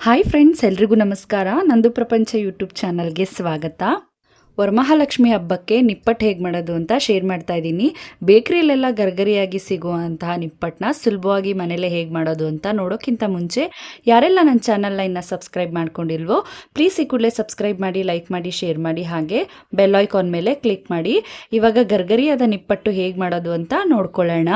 Hi friends ಎಲ್ರಿಗೂ ನಮಸ್ಕಾರ. ನಂದು ಪ್ರಪಂಚ ಯೂಟ್ಯೂಬ್ ಚಾನಲ್ಗೆ ಸ್ವಾಗತ. ವರಮಹಾಲಕ್ಷ್ಮಿ ಹಬ್ಬಕ್ಕೆ ನಿಪ್ಪಟ್ಟು ಹೇಗೆ ಮಾಡೋದು ಅಂತ ಶೇರ್ ಮಾಡ್ತಾ ಇದ್ದೀನಿ. ಬೇಕ್ರಿಯಲ್ಲೆಲ್ಲ ಗರ್ಗರಿಯಾಗಿ ಸಿಗುವಂತಹ ನಿಪ್ಪಟ್ಟನ್ನ ಸುಲಭವಾಗಿ ಮನೇಲೆ ಹೇಗೆ ಮಾಡೋದು ಅಂತ ನೋಡೋಕ್ಕಿಂತ ಮುಂಚೆ ಯಾರೆಲ್ಲ ನನ್ನ ಚಾನಲ್ನ ಇನ್ನು ಸಬ್ಸ್ಕ್ರೈಬ್ ಮಾಡ್ಕೊಂಡಿಲ್ವೋ ಪ್ಲೀಸ್ ಈ ಕೂಡಲೇ ಸಬ್ಸ್ಕ್ರೈಬ್ ಮಾಡಿ ಲೈಕ್ ಮಾಡಿ ಶೇರ್ ಮಾಡಿ, ಹಾಗೆ ಬೆಲ್ ಐಕಾನ್ ಮೇಲೆ ಕ್ಲಿಕ್ ಮಾಡಿ. ಇವಾಗ ಗರ್ಗರಿಯಾದ ನಿಪ್ಪಟ್ಟು ಹೇಗೆ ಮಾಡೋದು ಅಂತ ನೋಡ್ಕೊಳ್ಳೋಣ.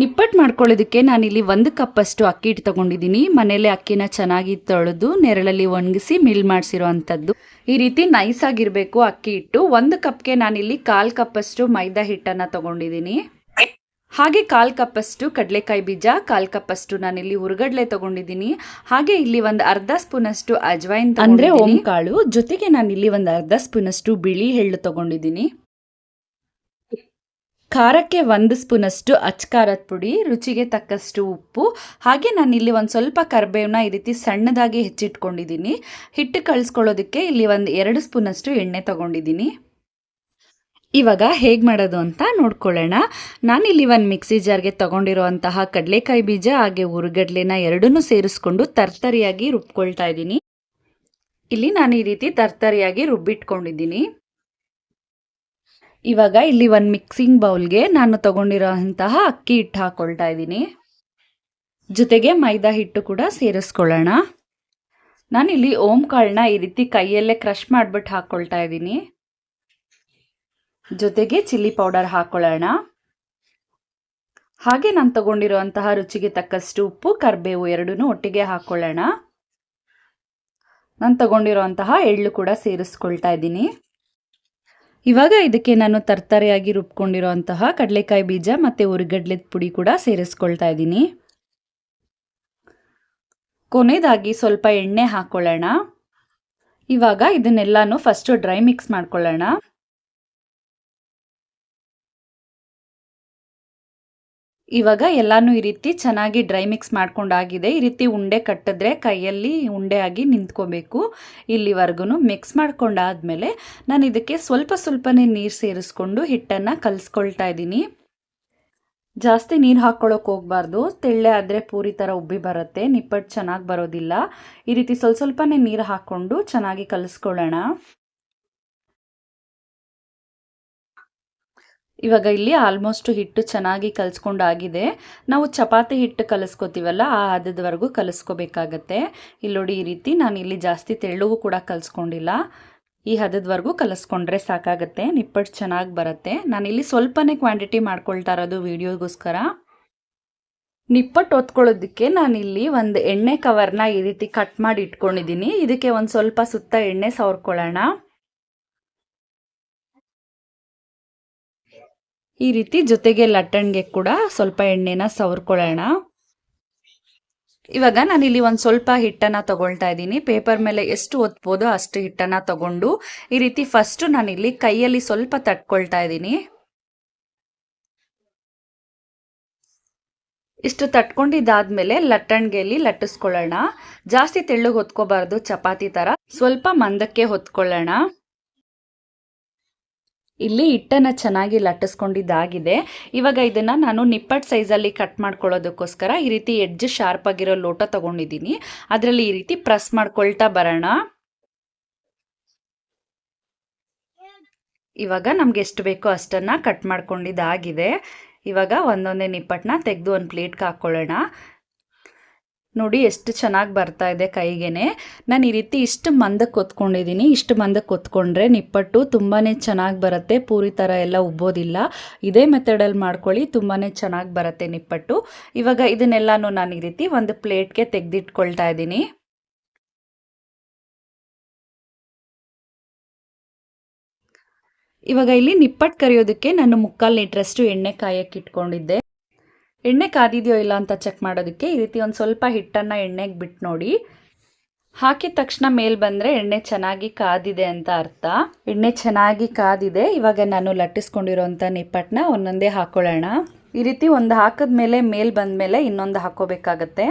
ನಿಪ್ಪಟ್ಟು ಮಾಡ್ಕೊಳ್ಳೋದಕ್ಕೆ ನಾನಿಲ್ಲಿ ಒಂದು ಕಪ್ಪಷ್ಟು ಅಕ್ಕಿ ಹಿಟ್ಟು ತಗೊಂಡಿದ್ದೀನಿ. ಮನೇಲೆ ಅಕ್ಕಿನ ಚೆನ್ನಾಗಿ ತೊಳೆದು ನೆರಳಲ್ಲಿ ಒಣಗಿಸಿ ಮಿಲ್ ಮಾಡಿಸಿರೋ ಅಂಥದ್ದು ಈ ರೀತಿ ನೈಸ್ ಆಗಿರಬೇಕು ಅಕ್ಕಿ ಹಿಟ್ಟು. ಒಂದು ಕಪ್ಗೆ ನಾನಿಲ್ಲಿ ಕಾಲು ಕಪ್ಪಷ್ಟು ಮೈದಾ ಹಿಟ್ಟನ್ನು ತಗೊಂಡಿದ್ದೀನಿ. ಹಾಗೆ ಕಾಲು ಕಪ್ಪಷ್ಟು ಕಡಲೆಕಾಯಿ ಬೀಜ ಕಾಲು ಕಪ್ಪಷ್ಟು ನಾನಿಲ್ಲಿ ಹುರ್ಗಡ್ಲೆ ತಗೊಂಡಿದ್ದೀನಿ. ಹಾಗೆ ಇಲ್ಲಿ ಒಂದು ಅರ್ಧ ಸ್ಪೂನಷ್ಟು ಅಜ್ವೈನ್ ಅಂದ್ರೆ ಓಮ್ ಕಾಳು ಜೊತೆಗೆ ನಾನಿಲ್ಲಿ ಒಂದು ಅರ್ಧ ಸ್ಪೂನಷ್ಟು ಬಿಳಿ ಎಳ್ಳು ತಗೊಂಡಿದ್ದೀನಿ. ಖಾರಕ್ಕೆ ಒಂದು ಸ್ಪೂನಷ್ಟು ಅಚ್ಕಾರದ ಪುಡಿ, ರುಚಿಗೆ ತಕ್ಕಷ್ಟು ಉಪ್ಪು. ಹಾಗೆ ನಾನಿಲ್ಲಿ ಒಂದು ಸ್ವಲ್ಪ ಕರಿಬೇವನ್ನ ಈ ರೀತಿ ಸಣ್ಣದಾಗಿ ಹೆಚ್ಚಿಟ್ಕೊಂಡಿದ್ದೀನಿ ಹಿಟ್ಟು ಕಳಿಸ್ಕೊಳ್ಳೋದಕ್ಕೆ ಇಲ್ಲಿ ಒಂದು ಎರಡು ಸ್ಪೂನಷ್ಟು ಎಣ್ಣೆ ತಗೊಂಡಿದ್ದೀನಿ ಇವಾಗ ಹೇಗೆ ಮಾಡೋದು ಅಂತ ನೋಡ್ಕೊಳ್ಳೋಣ. ನಾನಿಲ್ಲಿ ಒಂದು ಮಿಕ್ಸಿ ಜಾರ್ಗೆ ತಗೊಂಡಿರುವಂತಹ ಕಡಲೆಕಾಯಿ ಬೀಜ, ಹಾಗೆ ಹುರುಗಡ್ಲೆನ ಎರಡನ್ನೂ ಸೇರಿಸ್ಕೊಂಡು ತರ್ತರಿಯಾಗಿ ರುಬ್ಕೊಳ್ತಾ ಇದ್ದೀನಿ ಇಲ್ಲಿ ನಾನು ಈ ರೀತಿ ತರ್ತರಿಯಾಗಿ ರುಬ್ಬಿಟ್ಕೊಂಡಿದ್ದೀನಿ ಇವಾಗ ಇಲ್ಲಿ ಒಂದು ಮಿಕ್ಸಿಂಗ್ ಬೌಲ್ಗೆ ನಾನು ತಗೊಂಡಿರೋಂತಹ ಅಕ್ಕಿ ಹಿಟ್ಟು ಹಾಕ್ಕೊಳ್ತಾ ಇದ್ದೀನಿ. ಜೊತೆಗೆ ಮೈದಾ ಹಿಟ್ಟು ಕೂಡ ಸೇರಿಸ್ಕೊಳ್ಳೋಣ. ನಾನಿಲ್ಲಿ ಓಂ ಕಾಳನ್ನ ಈ ರೀತಿ ಕೈಯಲ್ಲೇ ಕ್ರಷ್ ಮಾಡಿಬಿಟ್ಟು ಹಾಕ್ಕೊಳ್ತಾ ಇದ್ದೀನಿ. ಜೊತೆಗೆ ಚಿಲ್ಲಿ ಪೌಡರ್ ಹಾಕ್ಕೊಳ್ಳೋಣ ಹಾಗೆ ನಾನು ತಗೊಂಡಿರುವಂತಹ ರುಚಿಗೆ ತಕ್ಕಷ್ಟು ಉಪ್ಪು, ಕರಿಬೇವು ಎರಡೂ ಒಟ್ಟಿಗೆ ಹಾಕ್ಕೊಳ್ಳೋಣ ನಾನು ತಗೊಂಡಿರುವಂತಹ ಎಳ್ಳು ಕೂಡ ಸೇರಿಸ್ಕೊಳ್ತಾ ಇದ್ದೀನಿ. ಇವಾಗ ಇದಕ್ಕೆ ನಾನು ತರ್ತರೆಯಾಗಿ ರುಬ್ಕೊಂಡಿರುವಂತಹ ಕಡಲೆಕಾಯಿ ಬೀಜ ಮತ್ತು ಉರಿಗಡ್ಲೆದ ಪುಡಿ ಕೂಡ ಸೇರಿಸ್ಕೊಳ್ತಾ ಇದ್ದೀನಿ. ಕೊನೆಯದಾಗಿ ಸ್ವಲ್ಪ ಎಣ್ಣೆ ಹಾಕ್ಕೊಳ್ಳೋಣ ಇವಾಗ ಇದನ್ನೆಲ್ಲಾನು ಫಸ್ಟು ಡ್ರೈ ಮಿಕ್ಸ್ ಮಾಡ್ಕೊಳ್ಳೋಣ. ಇವಾಗ ಎಲ್ಲಾನು ಈ ರೀತಿ ಚೆನ್ನಾಗಿ ಡ್ರೈ ಮಿಕ್ಸ್ ಮಾಡ್ಕೊಂಡಾಗಿದೆ. ಈ ರೀತಿ ಉಂಡೆ ಕಟ್ಟಿದ್ರೆ ಕೈಯಲ್ಲಿ ಉಂಡೆ ಆಗಿ ನಿಂತ್ಕೋಬೇಕು. ಇಲ್ಲಿವರೆಗೂ ಮಿಕ್ಸ್ ಮಾಡ್ಕೊಂಡಾದ್ಮೇಲೆ ನಾನು ಇದಕ್ಕೆ ಸ್ವಲ್ಪ ಸ್ವಲ್ಪನೇ ನೀರು ಸೇರಿಸ್ಕೊಂಡು ಹಿಟ್ಟನ್ನು ಕಲಿಸ್ಕೊಳ್ತಾ ಇದ್ದೀನಿ. ಜಾಸ್ತಿ ನೀರು ಹಾಕ್ಕೊಳ್ಳೋಕೆ ಹೋಗಬಾರ್ದು. ತೆಳ್ಳೆ ಆದರೆ ಪೂರಿ ಥರ ಉಬ್ಬಿ ಬರುತ್ತೆ. ನಿಪ್ಪಟ್ಟು ಚೆನ್ನಾಗಿ ಬರೋದಿಲ್ಲ. ಈ ರೀತಿ ಸ್ವಲ್ಪ ಸ್ವಲ್ಪನೇ ನೀರು ಹಾಕ್ಕೊಂಡು ಚೆನ್ನಾಗಿ ಕಲಿಸ್ಕೊಳ್ಳೋಣ. ಇವಾಗ ಇಲ್ಲಿ ಆಲ್ಮೋಸ್ಟ್ ಹಿಟ್ಟು ಚೆನ್ನಾಗಿ ಕಲಿಸ್ಕೊಂಡಾಗಿದೆ. ನಾವು ಚಪಾತಿ ಹಿಟ್ಟು ಕಲಿಸ್ಕೋತೀವಲ್ಲ, ಆ ಹದದವರೆಗೂ ಕಲಿಸ್ಕೋಬೇಕಾಗತ್ತೆ. ಇಲ್ಲಿ ನೋಡಿ ಈ ರೀತಿ ನಾನು ಇಲ್ಲಿ ಜಾಸ್ತಿ ತೆಳ್ಳಗೂ ಕೂಡ ಕಲಿಸ್ಕೊಂಡಿಲ್ಲ. ಈ ಹದದವರೆಗೂ ಕಲಿಸ್ಕೊಂಡ್ರೆ ಸಾಕಾಗತ್ತೆ, ನಿಪ್ಪಟ್ಟು ಚೆನ್ನಾಗಿ ಬರುತ್ತೆ. ನಾನಿಲ್ಲಿ ಸ್ವಲ್ಪನೇ ಕ್ವಾಂಟಿಟಿ ಮಾಡ್ಕೊಳ್ತಾ ಇರೋದು ವಿಡಿಯೋಗೋಸ್ಕರ ನಿಪ್ಪಟ್ಟು ಒತ್ಕೊಳ್ಳೋದಕ್ಕೆ ನಾನಿಲ್ಲಿ ಒಂದು ಎಣ್ಣೆ ಕವರ್ನ ಈ ರೀತಿ ಕಟ್ ಮಾಡಿ ಇಟ್ಕೊಂಡಿದ್ದೀನಿ. ಇದಕ್ಕೆ ಒಂದು ಸ್ವಲ್ಪ ಸುತ್ತ ಎಣ್ಣೆ ಸವರ್ಕೊಳ್ಳೋಣ. ಈ ರೀತಿ ಜೊತೆಗೆ ಲಟ್ಟಣಿಗೆ ಕೂಡ ಸ್ವಲ್ಪ ಎಣ್ಣೆನ ಸವರ್ಕೊಳ್ಳೋಣ. ಇವಾಗ ನಾನಿಲ್ಲಿ ಒಂದು ಸ್ವಲ್ಪ ಹಿಟ್ಟನ್ನು ತಗೊಳ್ತಾ ಇದ್ದೀನಿ. ಪೇಪರ್ ಮೇಲೆ ಎಷ್ಟು ಒತ್ಬೋದೋ ಅಷ್ಟು ಹಿಟ್ಟನ್ನು ತಗೊಂಡು ಈ ರೀತಿ ಫಸ್ಟ್ ನಾನಿಲ್ಲಿ ಕೈಯಲ್ಲಿ ಸ್ವಲ್ಪ ತಟ್ಕೊಳ್ತಾ ಇದ್ದೀನಿ. ಇಷ್ಟು ತಟ್ಕೊಂಡಿದ್ದಾದ್ಮೇಲೆ ಲಟ್ಟಣಿಗೆಯಲ್ಲಿ ಲಟ್ಟಿಸ್ಕೊಳ್ಳೋಣ. ಜಾಸ್ತಿ ತೆಳ್ಳಗೆ ಹೊತ್ಕೋಬಾರ್ದು, ಚಪಾತಿ ಥರ ಸ್ವಲ್ಪ ಮಂದಕ್ಕೆ ಹೊತ್ಕೊಳ್ಳೋಣ. ಇಲ್ಲಿ ಹಿಟ್ಟನ್ನು ಚೆನ್ನಾಗಿ ಲಟ್ಟಿಸ್ಕೊಂಡಿದ್ದಾಗಿದೆ. ಇವಾಗ ಇದನ್ನು ನಾನು ನಿಪ್ಪಟ್ಟು ಸೈಜಲ್ಲಿ ಕಟ್ ಮಾಡ್ಕೊಳ್ಳೋದಕ್ಕೋಸ್ಕರ ಈ ರೀತಿ ಎಡ್ಜ್ ಶಾರ್ಪ್ ಆಗಿರೋ ಲೋಟ ತಗೊಂಡಿದ್ದೀನಿ. ಅದರಲ್ಲಿ ಈ ರೀತಿ ಪ್ರೆಸ್ ಮಾಡ್ಕೊಳ್ತಾ ಬರೋಣ. ಇವಾಗ ನಮ್ಗೆ ಎಷ್ಟು ಬೇಕೋ ಅಷ್ಟನ್ನು ಕಟ್ ಮಾಡ್ಕೊಂಡಿದ್ದಾಗಿದೆ. ಇವಾಗ ಒಂದೊಂದೇ ನಿಪ್ಪಟ್ಟನ್ನ ತೆಗೆದು ಒಂದು ಪ್ಲೇಟ್ಗೆ ಹಾಕ್ಕೊಳ್ಳೋಣ. ನೋಡಿ ಎಷ್ಟು ಚೆನ್ನಾಗಿ ಬರ್ತಾ ಇದೆ ಕೈಗೆನೆ. ನಾನು ಈ ರೀತಿ ಇಷ್ಟು ಮಂದಕ್ಕೆ ಕೊತ್ಕೊಂಡಿದ್ದೀನಿ ಇಷ್ಟು ಮಂದಕ್ಕೆ ಕೊತ್ಕೊಂಡ್ರೆ ನಿಪ್ಪಟ್ಟು ತುಂಬಾ ಚೆನ್ನಾಗಿ ಬರುತ್ತೆ. ಪೂರಿ ಥರ ಎಲ್ಲ ಉಬ್ಬೋದಿಲ್ಲ. ಇದೇ ಮೆಥಡಲ್ಲಿ ಮಾಡ್ಕೊಳ್ಳಿ ತುಂಬಾ ಚೆನ್ನಾಗಿ ಬರುತ್ತೆ ನಿಪ್ಪಟ್ಟು. ಇವಾಗ ಇದನ್ನೆಲ್ಲನೂ ನಾನು ಈ ರೀತಿ ಒಂದು ಪ್ಲೇಟ್ಗೆ ತೆಗೆದಿಟ್ಕೊಳ್ತಾ ಇದ್ದೀನಿ ಇವಾಗ ಇಲ್ಲಿ ನಿಪ್ಪಟ್ಟು ಕರಿಯೋದಕ್ಕೆ ನಾನು ಮುಕ್ಕಾಲು ಲೀಟ್ರಷ್ಟು ಎಣ್ಣೆ ಕಾಯಕ್ಕೆ ಇಟ್ಕೊಂಡಿದ್ದೆ. ಎಣ್ಣೆ ಕಾದಿದೆಯೋ ಇಲ್ಲ ಅಂತ ಚೆಕ್ ಮಾಡೋದಕ್ಕೆ ಈ ರೀತಿ ಒಂದು ಸ್ವಲ್ಪ ಹಿಟ್ಟನ್ನು ಎಣ್ಣೆಗೆ ಬಿಟ್ಟು ನೋಡಿ. ಹಾಕಿದ ತಕ್ಷಣ ಮೇಲೆ ಬಂದರೆ ಎಣ್ಣೆ ಚೆನ್ನಾಗಿ ಕಾದಿದೆ ಅಂತ ಅರ್ಥ. ಎಣ್ಣೆ ಚೆನ್ನಾಗಿ ಕಾದಿದೆ, ಇವಾಗ ನಾನು ಲಟ್ಟಿಸ್ಕೊಂಡಿರೋಂಥ ನಿಪ್ಪಟ್ಟನ್ನ ಒಂದೊಂದೇ ಹಾಕ್ಕೊಳ್ಳೋಣ ಈ ರೀತಿ ಒಂದು ಹಾಕಿದ ಮೇಲೆ ಮೇಲ್ ಬಂದ ಮೇಲೆ ಇನ್ನೊಂದು ಹಾಕ್ಕೋಬೇಕಾಗತ್ತೆ.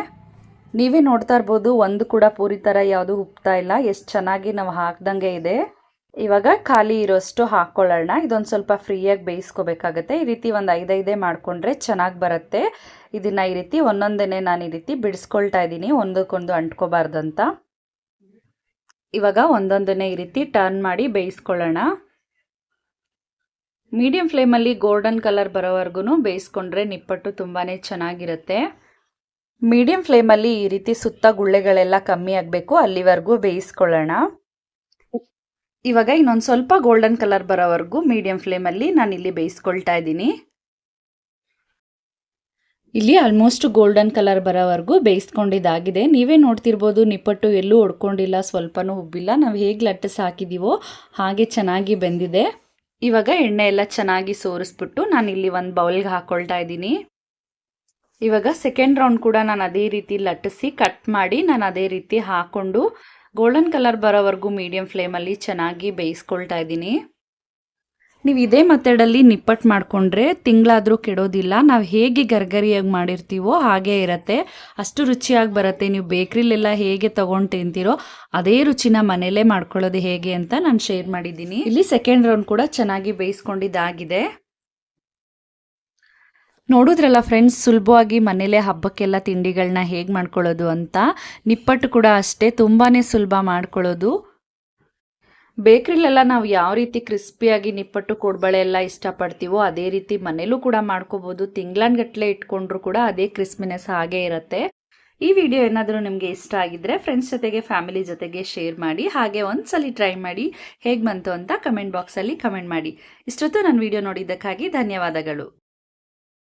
ನೀವೇ ನೋಡ್ತಾ ಇರ್ಬೋದು, ಒಂದು ಕೂಡ ಪೂರಿ ಥರ ಯಾವುದು ಉಪ್ತಾ ಇಲ್ಲ, ಎಷ್ಟು ಚೆನ್ನಾಗಿ ನಾವು ಹಾಕ್ದಂಗೆ ಇದೆ. ಇವಾಗ ಖಾಲಿ ಇರೋಷ್ಟು ಹಾಕ್ಕೊಳ್ಳೋಣ ಇದೊಂದು ಸ್ವಲ್ಪ ಫ್ರೀಯಾಗಿ ಬೇಯಿಸ್ಕೋಬೇಕಾಗತ್ತೆ. ಈ ರೀತಿ ಒಂದು ಐದೈದೇ ಮಾಡಿಕೊಂಡ್ರೆ ಚೆನ್ನಾಗಿ ಬರುತ್ತೆ. ಇದನ್ನು ಈ ರೀತಿ ಒಂದೊಂದೇ ನಾನು ಈ ರೀತಿ ಬಿಡಿಸ್ಕೊಳ್ತಾ ಇದ್ದೀನಿ. ಒಂದಕ್ಕೊಂದು ಅಂಟ್ಕೋಬಾರ್ದಂತ. ಇವಾಗ ಒಂದೊಂದನ್ನೇ ಈ ರೀತಿ ಟರ್ನ್ ಮಾಡಿ ಬೇಯಿಸ್ಕೊಳ್ಳೋಣ. ಮೀಡಿಯಂ ಫ್ಲೇಮಲ್ಲಿ ಗೋಲ್ಡನ್ ಕಲರ್ ಬರೋವರೆಗೂ ಬೇಯಿಸ್ಕೊಂಡ್ರೆ ನಿಪ್ಪಟ್ಟು ತುಂಬಾ ಚೆನ್ನಾಗಿರುತ್ತೆ. ಮೀಡಿಯಂ ಫ್ಲೇಮಲ್ಲಿ ಈ ರೀತಿ ಸುತ್ತ ಗುಳ್ಳೆಗಳೆಲ್ಲ ಕಮ್ಮಿ ಆಗಬೇಕು. ಅಲ್ಲಿವರೆಗೂ ಬೇಯಿಸ್ಕೊಳ್ಳೋಣ. ಇವಾಗ ಇನ್ನೊಂದು ಸ್ವಲ್ಪ ಗೋಲ್ಡನ್ ಕಲರ್ ಬರೋವರೆಗೂ ಮೀಡಿಯಂ ಫ್ಲೇಮಲ್ಲಿ ನಾನು ಇಲ್ಲಿ ಬೇಯಿಸ್ಕೊಳ್ತಾ ಇದ್ದೀನಿ. ಇಲ್ಲಿ ಆಲ್ಮೋಸ್ಟ್ ಗೋಲ್ಡನ್ ಕಲರ್ ಬರೋವರೆಗೂ ಬೇಯಿಸ್ಕೊಂಡಿದ್ದಾಗಿದೆ. ನೀವೇ ನೋಡ್ತಿರ್ಬೋದು, ನಿಪ್ಪಟ್ಟು ಎಲ್ಲೂ ಒಡ್ಕೊಂಡಿಲ್ಲ, ಸ್ವಲ್ಪನೂ ಉಬ್ಬಿಲ್ಲ. ನಾವು ಹೇಗೆ ಲಟ್ಟಿಸಿ ಹಾಕಿದ್ದೀವೋ ಹಾಗೆ ಚೆನ್ನಾಗಿ ಬೆಂದಿದೆ. ಇವಾಗ ಎಣ್ಣೆ ಎಲ್ಲ ಚೆನ್ನಾಗಿ ಸೋರಿಸ್ಬಿಟ್ಟು ನಾನು ಇಲ್ಲಿ ಒಂದು ಬೌಲ್ಗೆ ಹಾಕ್ಕೊಳ್ತಾ ಇದ್ದೀನಿ. ಇವಾಗ ಸೆಕೆಂಡ್ ರೌಂಡ್ ಕೂಡ ನಾನು ಅದೇ ರೀತಿ ಲಟ್ಟಿಸಿ ಕಟ್ ಮಾಡಿ ನಾನು ಅದೇ ರೀತಿ ಹಾಕ್ಕೊಂಡು ಗೋಲ್ಡನ್ ಕಲರ್ ಬರೋವರೆಗೂ ಮೀಡಿಯಂ ಫ್ಲೇಮಲ್ಲಿ ಚೆನ್ನಾಗಿ ಬೇಯಿಸ್ಕೊಳ್ತಾ ಇದ್ದೀನಿ. ನೀವು ಇದೇ ಮೆಥಡಲ್ಲಿ ನಿಪ್ಪಟ್ಟು ಮಾಡಿಕೊಂಡ್ರೆ ತಿಂಗಳಾದರೂ ಕೆಡೋದಿಲ್ಲ. ನಾವು ಹೇಗೆ ಗರ್ಗರಿಯಾಗಿ ಮಾಡಿರ್ತೀವೋ ಹಾಗೇ ಇರುತ್ತೆ. ಅಷ್ಟು ರುಚಿಯಾಗಿ ಬರುತ್ತೆ. ನೀವು ಬೇಕ್ರಿಲೆಲ್ಲ ಹೇಗೆ ತೊಗೊಂಡು ತಿಂತೀರೋ ಅದೇ ರುಚಿನ ಮನೇಲೇ ಮಾಡ್ಕೊಳ್ಳೋದು ಹೇಗೆ ಅಂತ ನಾನು ಶೇರ್ ಮಾಡಿದ್ದೀನಿ. ಇಲ್ಲಿ ಸೆಕೆಂಡ್ ರೌಂಡ್ ಕೂಡ ಚೆನ್ನಾಗಿ ಬೇಯಿಸ್ಕೊಂಡಿದ್ದಾಗಿದೆ. ನೋಡಿದ್ರಲ್ಲ ಫ್ರೆಂಡ್ಸ್ ಸುಲಭವಾಗಿ ಮನೇಲೆ ಹಬ್ಬಕ್ಕೆಲ್ಲ ತಿಂಡಿಗಳನ್ನ ಹೇಗೆ ಮಾಡ್ಕೊಳ್ಳೋದು ಅಂತ? ನಿಪ್ಪಟ್ಟು ಕೂಡ ಅಷ್ಟೇ ತುಂಬಾ ಸುಲಭ ಮಾಡ್ಕೊಳ್ಳೋದು. ಬೇಕ್ರಿಲೆಲ್ಲ ನಾವು ಯಾವ ರೀತಿ ಕ್ರಿಸ್ಪಿಯಾಗಿ ನಿಪ್ಪಟ್ಟು, ಕೊಡ್ಬಳೆ ಎಲ್ಲ ಇಷ್ಟಪಡ್ತೀವೋ ಅದೇ ರೀತಿ ಮನೇಲೂ ಕೂಡ ಮಾಡ್ಕೋಬೋದು. ಗಟ್ಟಲೆ ಇಟ್ಕೊಂಡ್ರು ಕೂಡ ಅದೇ ಕ್ರಿಸ್ಮಿನೆಸ್ ಹಾಗೇ ಇರುತ್ತೆ. ಈ ವಿಡಿಯೋ ಏನಾದರೂ ನಿಮಗೆ ಇಷ್ಟ ಆಗಿದ್ರೆ ಫ್ರೆಂಡ್ಸ್ ಜೊತೆಗೆ ಫ್ಯಾಮಿಲಿ ಜೊತೆಗೆ ಶೇರ್ ಮಾಡಿ, ಹಾಗೆ ಒಂದ್ಸಲಿ ಟ್ರೈ ಮಾಡಿ ಹೇಗೆ ಬಂತು ಅಂತ ಕಮೆಂಟ್ ಬಾಕ್ಸಲ್ಲಿ ಕಮೆಂಟ್ ಮಾಡಿ. ಇಷ್ಟೊತ್ತು ನನ್ನ ವಿಡಿಯೋ ನೋಡಿದ್ದಕ್ಕಾಗಿ ಧನ್ಯವಾದಗಳು.